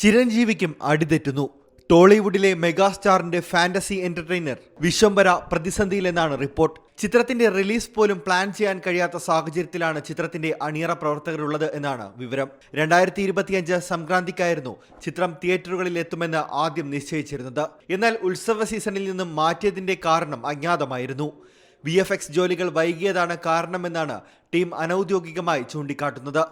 ചിരഞ്ജീവിക്കും അടിതെറ്റുന്നു. ടോളിവുഡിലെ മെഗാസ്റ്റാറിന്റെ ഫാന്റസി എന്റർടൈനർ വിശ്വംബര പ്രതിസന്ധിയിലെന്നാണ് റിപ്പോർട്ട്. ചിത്രത്തിന്റെ റിലീസ് പോലും പ്ലാൻ ചെയ്യാൻ കഴിയാത്ത സാഹചര്യത്തിലാണ് ചിത്രത്തിന്റെ അണിയറ പ്രവർത്തകരുള്ളത് എന്നാണ് വിവരം. രണ്ടായിരത്തി ഇരുപത്തിയഞ്ച് സംക്രാന്തിക്കായിരുന്നു ചിത്രം തിയേറ്ററുകളിൽ എത്തുമെന്ന് ആദ്യം നിശ്ചയിച്ചിരുന്നത്. എന്നാൽ ഉത്സവ സീസണിൽ നിന്നും മാറ്റിയതിന്റെ കാരണം അജ്ഞാതമായിരുന്നു. വി ജോലികൾ വൈകിയതാണ് കാരണമെന്നാണ് ടീം അനൌദ്യോഗികമായി ചൂണ്ടിക്കാട്ടുന്നത്.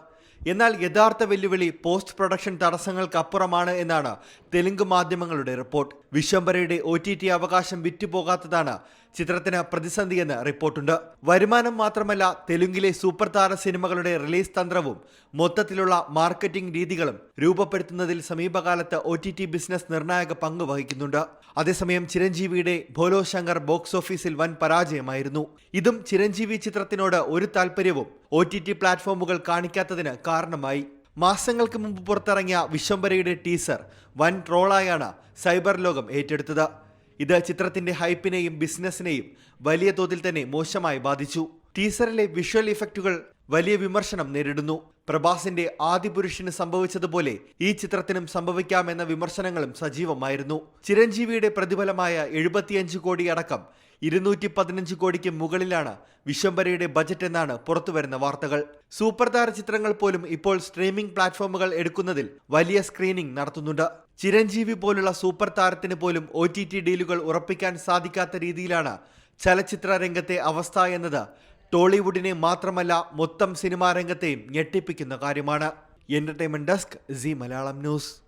എന്നാൽ യഥാർത്ഥ വെല്ലുവിളി പോസ്റ്റ് പ്രൊഡക്ഷൻ തടസ്സങ്ങൾക്കപ്പുറമാണ് എന്നാണ് തെലുങ്ക് മാധ്യമങ്ങളുടെ റിപ്പോർട്ട് വിശ്വംബരയുടെ ഒ ടി ടി അവകാശം വിറ്റുപോകാത്തതാണ് ചിത്രത്തിന് പ്രതിസന്ധിയെന്ന് റിപ്പോർട്ടുണ്ട്. വരുമാനം മാത്രമല്ല തെലുങ്കിലെ സൂപ്പർ താര സിനിമകളുടെ റിലീസ് തന്ത്രവും മൊത്തത്തിലുള്ള മാർക്കറ്റിംഗ് രീതികളും രൂപപ്പെടുത്തുന്നതിൽ സമീപകാലത്ത് ഒ ടി ടി ബിസിനസ് നിർണായക പങ്ക് വഹിക്കുന്നുണ്ട്. അതേസമയം ചിരഞ്ജീവിയുടെ ഭോലോ ശങ്കർ ബോക്സ് ഓഫീസിൽ വൻ പരാജയമായിരുന്നു. ഇതും ചിരഞ്ജീവി ചിത്രത്തിനോട് ഒരു താല്പര്യവും ഒ ടി ടി പ്ലാറ്റ്ഫോമുകൾ കാണിക്കാത്തതിന് കാരണമായി. മാസങ്ങൾക്ക് മുമ്പ് പുറത്തിറങ്ങിയ വിശ്വംബരയുടെ ടീസർ വൻ ട്രോളായാണ് സൈബർ ലോകം ഏറ്റെടുത്തത്. ഇത് ചിത്രത്തിന്റെ ഹൈപ്പിനെയും ബിസിനസിനെയും വലിയ തോതിൽ തന്നെ മോശമായി ബാധിച്ചു. ടീസറിലെ വിഷ്വൽ ഇഫക്റ്റുകൾ വലിയ വിമർശനം നേരിടുന്നു. പ്രഭാസിന്റെ ആദ്യ പുരുഷന് സംഭവിച്ചതുപോലെ ഈ ചിത്രത്തിനും സംഭവിക്കാമെന്ന വിമർശനങ്ങളും സജീവമായിരുന്നു. ചിരഞ്ജീവിയുടെ പ്രതിഫലമായ എഴുപത്തിയഞ്ച് കോടി അടക്കം ഇരുന്നൂറ്റി പതിനഞ്ച് കോടിക്ക് മുകളിലാണ് വിശ്വംബരയുടെ ബജറ്റ് എന്നാണ് പുറത്തുവരുന്ന വാർത്തകൾ. സൂപ്പർ താര ചിത്രങ്ങൾ പോലും ഇപ്പോൾ സ്ട്രീമിംഗ് പ്ലാറ്റ്ഫോമുകൾ എടുക്കുന്നതിൽ വലിയ സ്ക്രീനിംഗ് നടത്തുന്നുണ്ട്. ചിരഞ്ജീവി പോലുള്ള സൂപ്പർ താരത്തിന് പോലും ഒ ടി ടി ഡീലുകൾ ഉറപ്പിക്കാൻ സാധിക്കാത്ത രീതിയിലാണ് ചലച്ചിത്ര രംഗത്തെ അവസ്ഥ എന്നത്. ടോളിവുഡിനെ മാത്രമല്ല മൊത്തം സിനിമാ രംഗത്തെയും ഞെട്ടിപ്പിക്കുന്ന കാര്യമാണ്. Entertainment desk Zee Malayalam news